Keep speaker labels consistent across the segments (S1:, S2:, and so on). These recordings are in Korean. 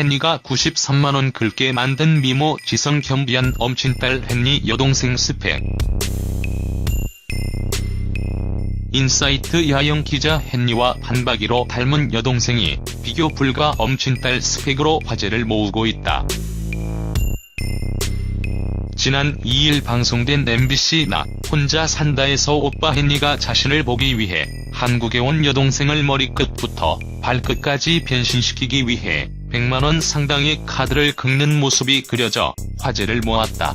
S1: 헨리가 93만원 긁게 만든 미모 지성 겸비한 엄친딸 헨리 여동생 스펙. 인사이트 야영 기자 헨리와 반박이로 닮은 여동생이 비교 불가 엄친딸 스펙으로 화제를 모으고 있다. 지난 2일 방송된 MBC 나 혼자 산다에서 오빠 헨리가 자신을 보기 위해 한국에 온 여동생을 머리끝부터 발끝까지 변신시키기 위해 100만원 상당의 카드를 긁는 모습이 그려져 화제를 모았다.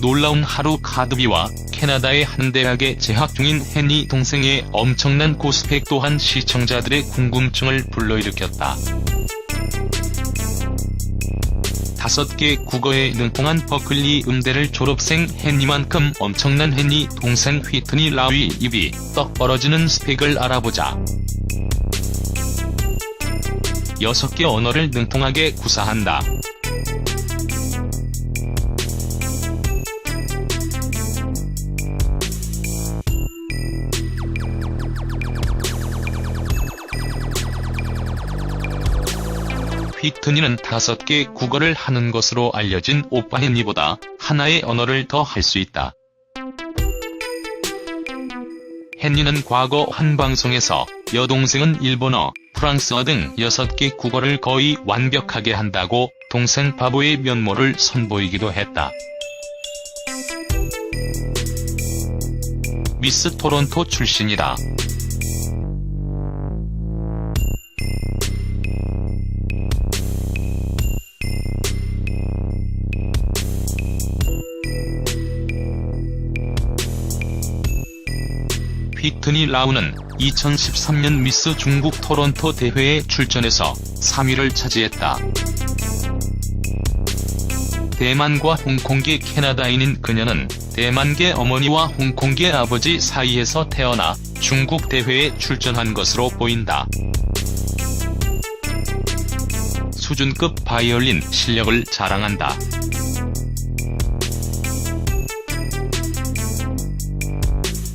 S1: 놀라운 하루 카드비와 캐나다의 한 대학에 재학 중인 헨리 동생의 엄청난 고스펙 또한 시청자들의 궁금증을 불러일으켰다. 다섯 개 국어에 능통한 버클리 음대를 졸업생 헨리만큼 엄청난 헨리 동생 휘트니 라위 입이 떡 벌어지는 스펙을 알아보자. 여섯 개 언어를 능통하게 구사한다. 휘트니는 다섯 개 국어를 하는 것으로 알려진 오빠 헨리보다 하나의 언어를 더 할 수 있다. 헨리는 과거 한 방송에서 여동생은 일본어, 프랑스어 등 여섯 개 국어를 거의 완벽하게 한다고 동생 바보의 면모를 선보이기도 했다. 미스 토론토 출신이다. 휘트니 라우는 2013년 미스 중국 토론토 대회에 출전해서 3위를 차지했다. 대만과 홍콩계 캐나다인인 그녀는 대만계 어머니와 홍콩계 아버지 사이에서 태어나 중국 대회에 출전한 것으로 보인다. 수준급 바이올린 실력을 자랑한다.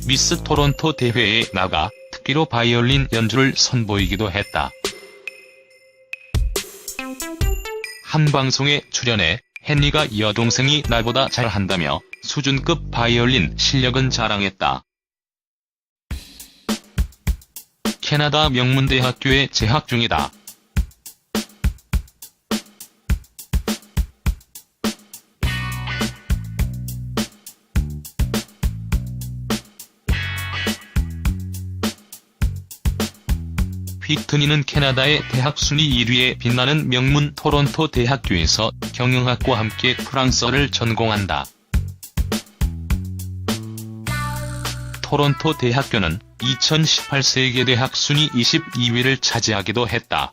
S1: 미스 토론토 대회에 나가 특기로 바이올린 연주를 선보이기도 했다. 한 방송에 출연해 헨리가 여동생이 나보다 잘한다며 수준급 바이올린 실력은 자랑했다. 캐나다 명문대학교에 재학 중이다. 휘트니는 캐나다의 대학 순위 1위에 빛나는 명문 토론토 대학교에서 경영학과 함께 프랑스어를 전공한다. 토론토 대학교는 2018 세계대학 순위 22위를 차지하기도 했다.